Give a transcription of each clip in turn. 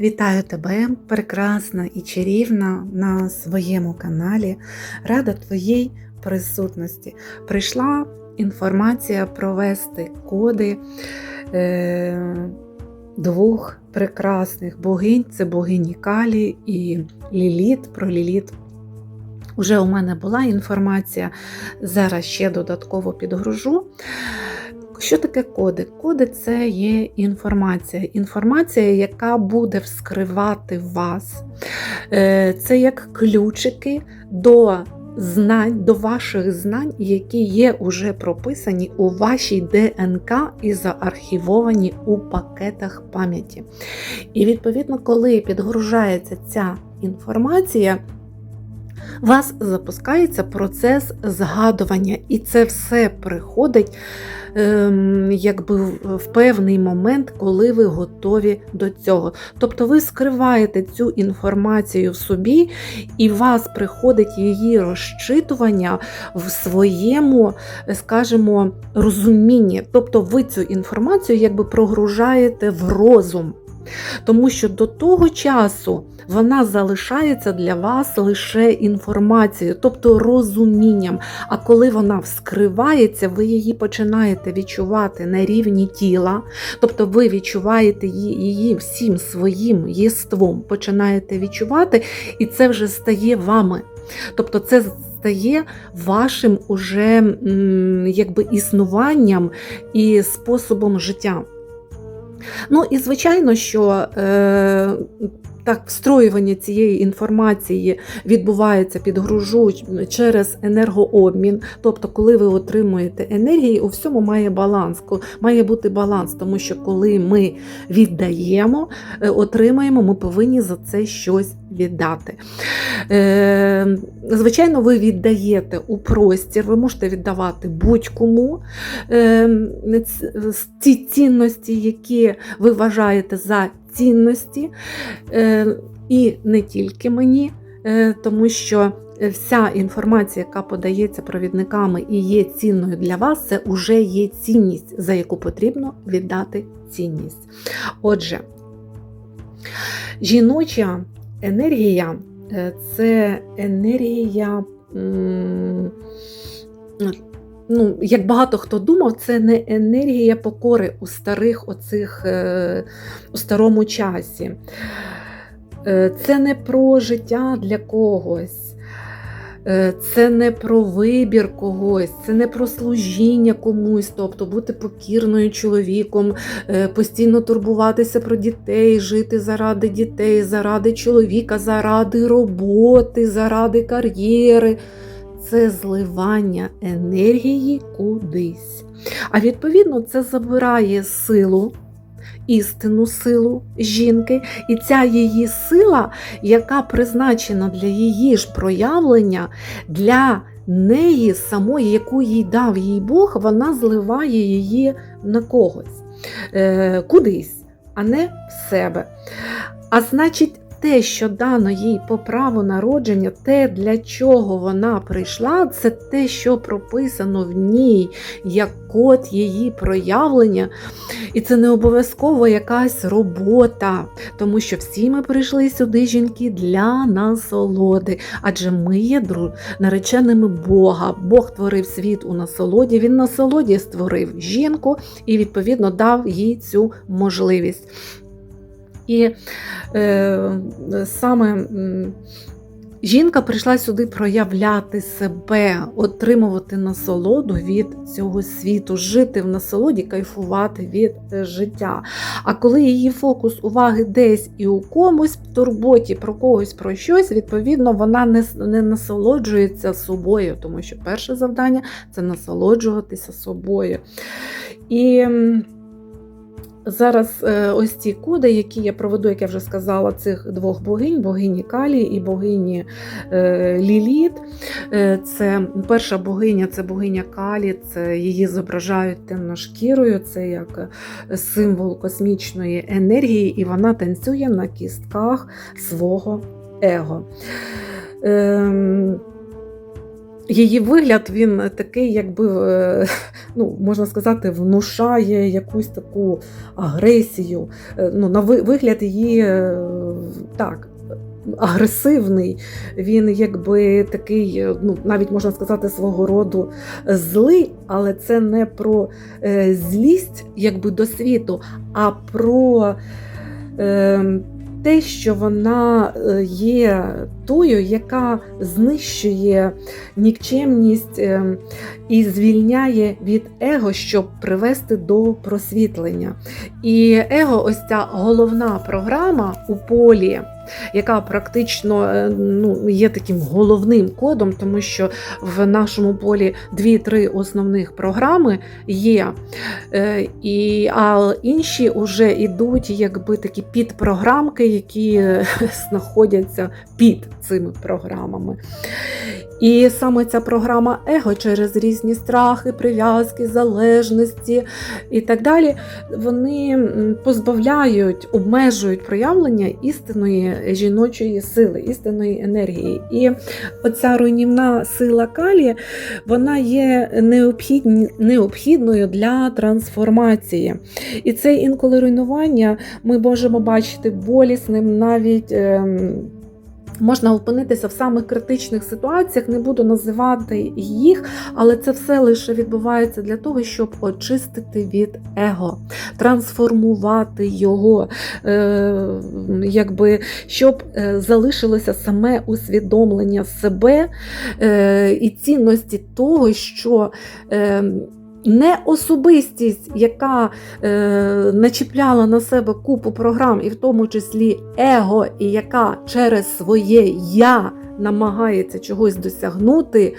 Вітаю тебе, прекрасна і чарівна на своєму каналі. Рада твоїй присутності. Прийшла інформація провести коди е, двох прекрасних богинь це богині Калі і Ліліт. Про Ліліт Уже у мене була інформація, зараз ще додатково підгружу. Що таке коди? Коди це є інформація. Інформація, яка буде вскривати вас. Е, це як ключики до знань, до ваших знань, які є уже прописані у вашій ДНК і заархівовані у пакетах пам'яті. І відповідно, коли підгружається ця інформація, вас запускається процес згадування, і це все приходить ем, якби в певний момент, коли ви готові до цього. Тобто ви скриваєте цю інформацію в собі, і вас приходить її розчитування в своєму, скажімо, розумінні. Тобто ви цю інформацію якби прогружаєте в розум. Тому що до того часу вона залишається для вас лише інформацією, тобто розумінням. А коли вона вскривається, ви її починаєте відчувати на рівні тіла, тобто ви відчуваєте її всім своїм єством, починаєте відчувати, і це вже стає вами. Тобто це стає вашим уже якби існуванням і способом життя. Ну і звичайно, що е, так, встроювання цієї інформації відбувається під гружу через енергообмін. Тобто, коли ви отримуєте енергії, у всьому має баланс. Має бути баланс, тому що коли ми віддаємо, е, отримаємо, ми повинні за це щось віддати. Е, звичайно, ви віддаєте у простір, ви можете віддавати будь-кому е, ці цінності, які ви вважаєте за цінності, і не тільки мені, тому що. Вся інформація, яка подається провідниками і є цінною для вас, це вже є цінність, за яку потрібно віддати цінність. Отже, жіноча енергія е, це енергія, ну, як багато хто думав, це не енергія покори у старих оцих, е, у старому часі. Е, це не про життя для когось. Е, це не про вибір когось, це не про служіння комусь, тобто бути покірною чоловіком, постійно турбуватися про дітей, жити заради дітей, заради чоловіка, заради роботи, заради кар'єри. Це зливання енергії кудись. А відповідно, це забирає силу істинну силу жінки, і ця її сила, яка призначена для її ж проявлення, для неї самої, яку їй дав їй Бог, вона зливає її на когось е, кудись, а не в себе. А значить, те, що дано їй по праву народження, те, для чого вона прийшла, це те, що прописано в ній, як код її проявлення. І це не обов'язково якась робота, тому що всі ми прийшли сюди, жінки, для насолоди. Адже ми є нареченими Бога. Бог творив світ у насолоді, Він насолоді створив жінку і, відповідно, дав їй цю можливість. І е, саме жінка прийшла сюди проявляти себе, отримувати насолоду від цього світу, жити в насолоді, кайфувати від е, життя. А коли її фокус уваги десь і у комусь, в турботі про когось про щось, відповідно, вона не, не насолоджується собою, тому що перше завдання це насолоджуватися собою. І Зараз е, ось ці коди, які я проведу, як я вже сказала, цих двох богинь: богині Калі і богині е, Ліліт. Е, це перша богиня це богиня Калі, це її зображають темношкірою, це як символ космічної енергії, і вона танцює на кістках свого его. Ем, її вигляд він такий, якби е, ну, можна сказати, внушає якусь таку агресію. Е, Ну, на вигляд її е, так. Агресивний, він якби такий, ну навіть можна сказати, свого роду злий, але це не про злість якби до світу, а про е, те, що вона е, є тою, яка знищує нікчемність е, і звільняє від его, щоб привести до просвітлення. І его, ось ця головна програма у полі. Яка практично е, ну, є таким головним кодом, тому що в нашому полі дві-три основних програми є, Е, і, а інші вже йдуть якби такі підпрограмки, які е, знаходяться під цими програмами. І саме ця програма его через різні страхи, прив'язки, залежності і так далі, вони позбавляють, обмежують проявлення істинної жіночої сили, істинної енергії. І оця руйнівна сила калі, вона є необхідною для трансформації. І це інколи руйнування ми можемо бачити болісним навіть. Можна опинитися в самих критичних ситуаціях, не буду називати їх, але це все лише відбувається для того, щоб очистити від его, трансформувати його, е, якби, щоб е, залишилося саме усвідомлення себе е, і цінності того, що не особистість, яка е, начіпляла на себе купу програм, і в тому числі его, і яка через своє я намагається чогось досягнути,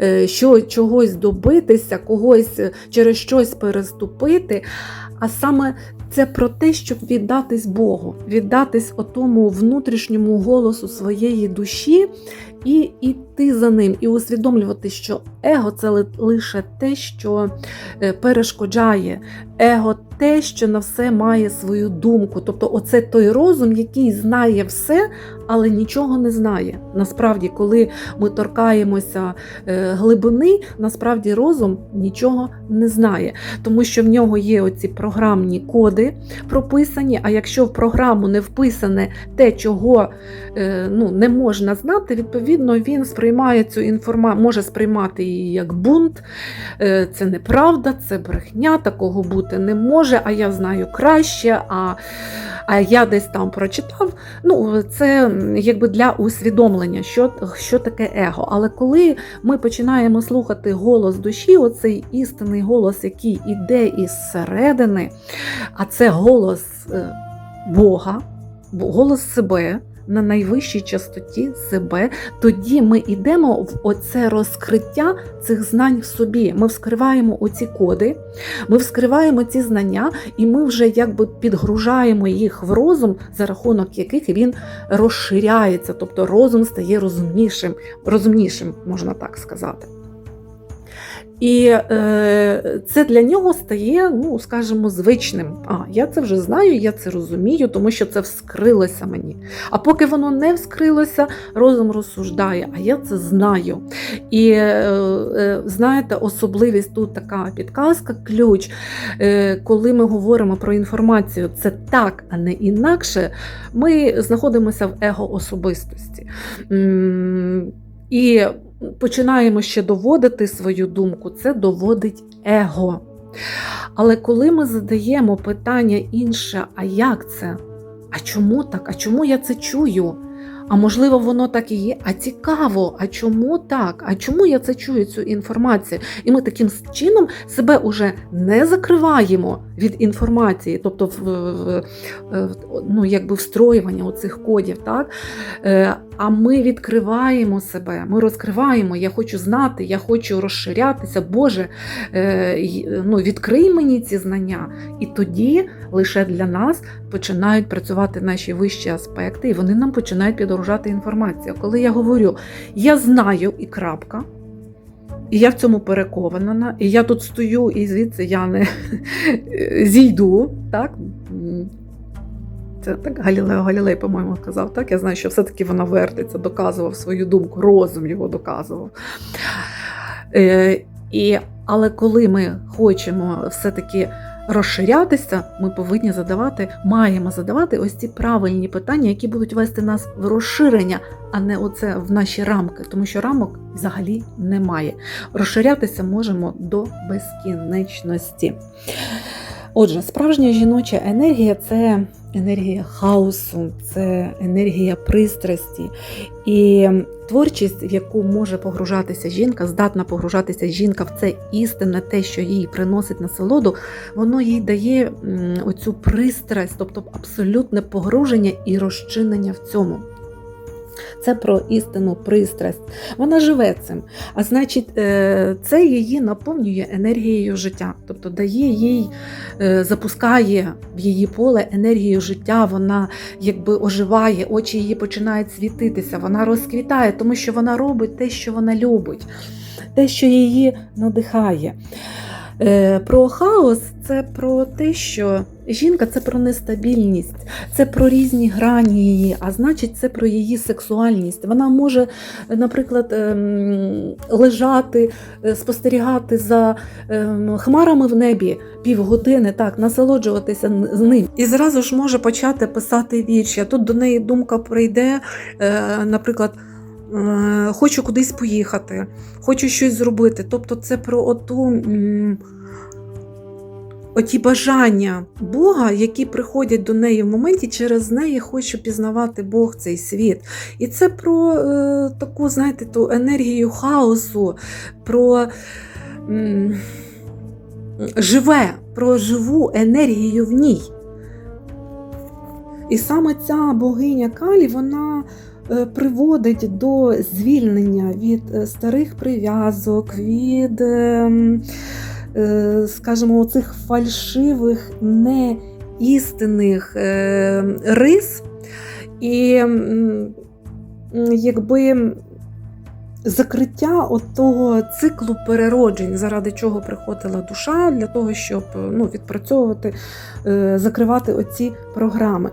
е, що, чогось добитися, когось е, через щось переступити. А саме це про те, щоб віддатись Богу, віддатись отому внутрішньому голосу своєї душі і йти за ним, і усвідомлювати, що его це лише те, що е, перешкоджає, его те, що на все має свою думку. Тобто, оце той розум, який знає все, але нічого не знає. Насправді, коли ми торкаємося е, глибини, насправді розум нічого не знає, тому що в нього є оці програмні коди прописані. А якщо в програму не вписане те, чого е, ну, не можна знати, відповідно він сприймає цю інформацію, може сприймати її як бунт. Е, Це неправда, це брехня, такого бути не може, а я знаю краще. а а я десь там прочитав. Ну, це якби для усвідомлення, що, що таке его. Але коли ми починаємо слухати голос душі, оцей істинний голос, який іде із середини, а це голос е, Бога, голос себе. На найвищій частоті себе, тоді ми йдемо в оце розкриття цих знань в собі. Ми вскриваємо оці коди, ми вскриваємо ці знання, і ми вже якби підгружаємо їх в розум, за рахунок яких він розширяється, тобто розум стає розумнішим, розумнішим, можна так сказати. І е, це для нього стає, ну скажімо, звичним. А я це вже знаю, я це розумію, тому що це вскрилося мені. А поки воно не вскрилося, розум розсуждає, а я це знаю. І е, е, знаєте, особливість тут така підказка, ключ. Е, коли ми говоримо про інформацію, це так, а не інакше, ми знаходимося в его особистості. І починаємо ще доводити свою думку, це доводить его. Але коли ми задаємо питання інше, а як це? А чому так? А чому я це чую? А можливо, воно так і є. А цікаво, а чому так? А чому я це чую, цю інформацію? І ми таким чином себе уже не закриваємо від інформації, тобто в, в- в- ну, якби встроювання оцих кодів, так? Е, А ми відкриваємо себе, ми розкриваємо. Я хочу знати, я хочу розширятися. Боже, е, ну, відкрий мені ці знання. І тоді лише для нас починають працювати наші вищі аспекти, і вони нам починають підгружати інформацію. Коли я говорю, я знаю і крапка. І я в цьому переконана, і я тут стою, і звідси я не зійду. Так? Це так Галілео Галілей, по-моєму, казав. Так, я знаю, що все-таки вона вертиться, доказував свою думку, розум його доказував. Е, і, але коли ми хочемо все-таки розширятися, ми повинні задавати, маємо задавати ось ці правильні питання, які будуть вести нас в розширення, а не оце в наші рамки, тому що рамок взагалі немає. Розширятися можемо до безкінечності. Отже, справжня жіноча енергія це енергія хаосу, це енергія пристрасті. І творчість, в яку може погружатися жінка, здатна погружатися жінка в це істинне, те, що їй приносить насолоду, воно їй дає оцю пристрасть, тобто абсолютне погруження і розчинення в цьому. Це про істинну пристрасть. Вона живе цим. А значить, е, це її наповнює енергією життя, тобто дає їй, е, запускає в її поле енергію життя, вона якби оживає, очі її починають світитися, вона розквітає, тому що вона робить те, що вона любить, те, що її надихає. Е, Про хаос це про те, що жінка це про нестабільність, це про різні грані її, а значить, це про її сексуальність. Вона може, наприклад, ем, лежати, е, спостерігати за ем, хмарами в небі півгодини, так, насолоджуватися з ним. І зразу ж може почати писати вірші. Тут до неї думка прийде, е, наприклад. Е, Хочу кудись поїхати, хочу щось зробити. Тобто, це про оту оті бажання Бога, які приходять до неї в моменті, через неї хоче пізнавати Бог цей світ. І це про е, таку, знаєте, ту енергію хаосу, про живе, про живу енергію в ній. І саме ця богиня Калі, вона приводить до звільнення від е, старих прив'язок, від, ем, е, скажімо, цих фальшивих, неістинних е, рис. І якби закриття от того циклу перероджень, заради чого приходила душа, для того, щоб ну, відпрацьовувати, е, закривати оці програми.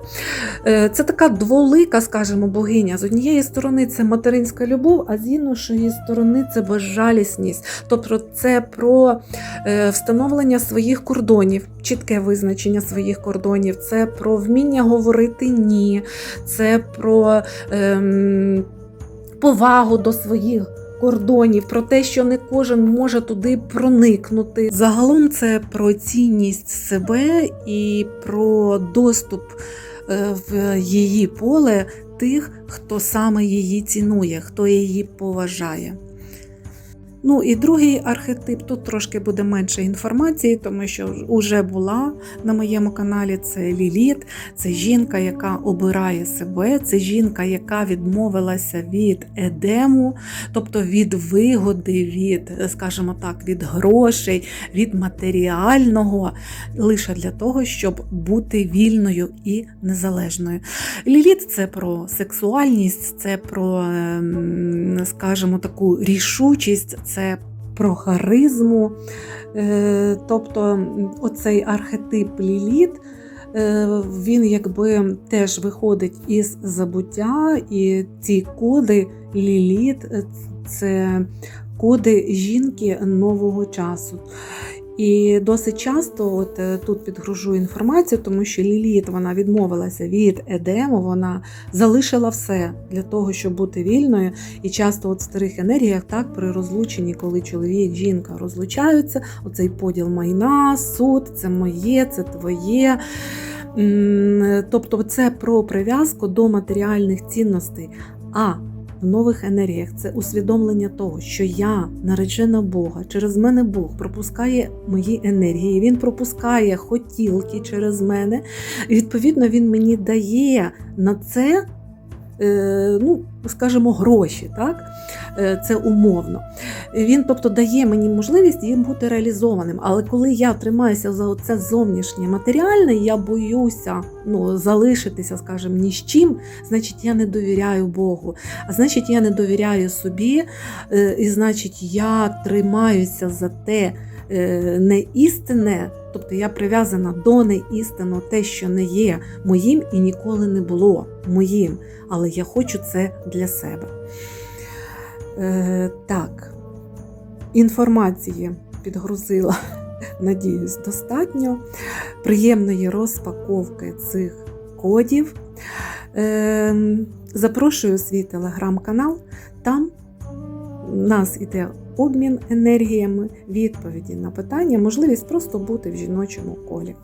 Е, Це така дволика, скажімо, богиня. З однієї сторони це материнська любов, а з іншої сторони це безжалісність. Тобто це про е, встановлення своїх кордонів, чітке визначення своїх кордонів, це про вміння говорити ні, це про ем, повагу до своїх. Кордонів, про те, що не кожен може туди проникнути. Загалом це про цінність себе і про доступ е, в її поле тих, хто саме її цінує, хто її поважає. Ну і другий архетип, тут трошки буде менше інформації, тому що вже була на моєму каналі. Це Ліліт, це жінка, яка обирає себе, це жінка, яка відмовилася від едему, тобто від вигоди, від, скажімо так, від грошей, від матеріального, лише для того, щоб бути вільною і незалежною. Ліліт це про сексуальність, це про, ем, скажімо, таку рішучість, це про харизму. Е, Тобто оцей архетип Ліліт. е, Він якби теж виходить із забуття, і ці коди Ліліт е, це коди жінки нового часу. І досить часто, от е, тут підгружу інформацію, тому що Ліліт вона відмовилася від Едему, вона залишила все для того, щоб бути вільною. І часто от в старих енергіях, так, при розлученні, коли чоловік, жінка розлучаються, оцей поділ майна, суд, це моє, це твоє. Тобто це про прив'язку до матеріальних цінностей. А нових енергіях це усвідомлення того, що я наречена Бога, через мене Бог пропускає мої енергії, Він пропускає хотілки через мене. І відповідно він мені дає на це, ну, скажімо, гроші. так? Е, Це умовно. Він, тобто, дає мені можливість їм бути реалізованим. Але коли я тримаюся за це зовнішнє матеріальне, я боюся ну, залишитися, скажімо, ні з чим, значить, я не довіряю Богу. А значить, я не довіряю собі, е, і значить, я тримаюся за те е, не істинне, Тобто я прив'язана до неістинно те, що не є моїм і ніколи не було моїм, але я хочу це для себе. Е, так, інформації підгрузила, надіюсь, достатньо. Приємної розпаковки цих кодів. Е, запрошую свій телеграм-канал. Там нас іде обмін енергіями, відповіді на питання, можливість просто бути в жіночому колі.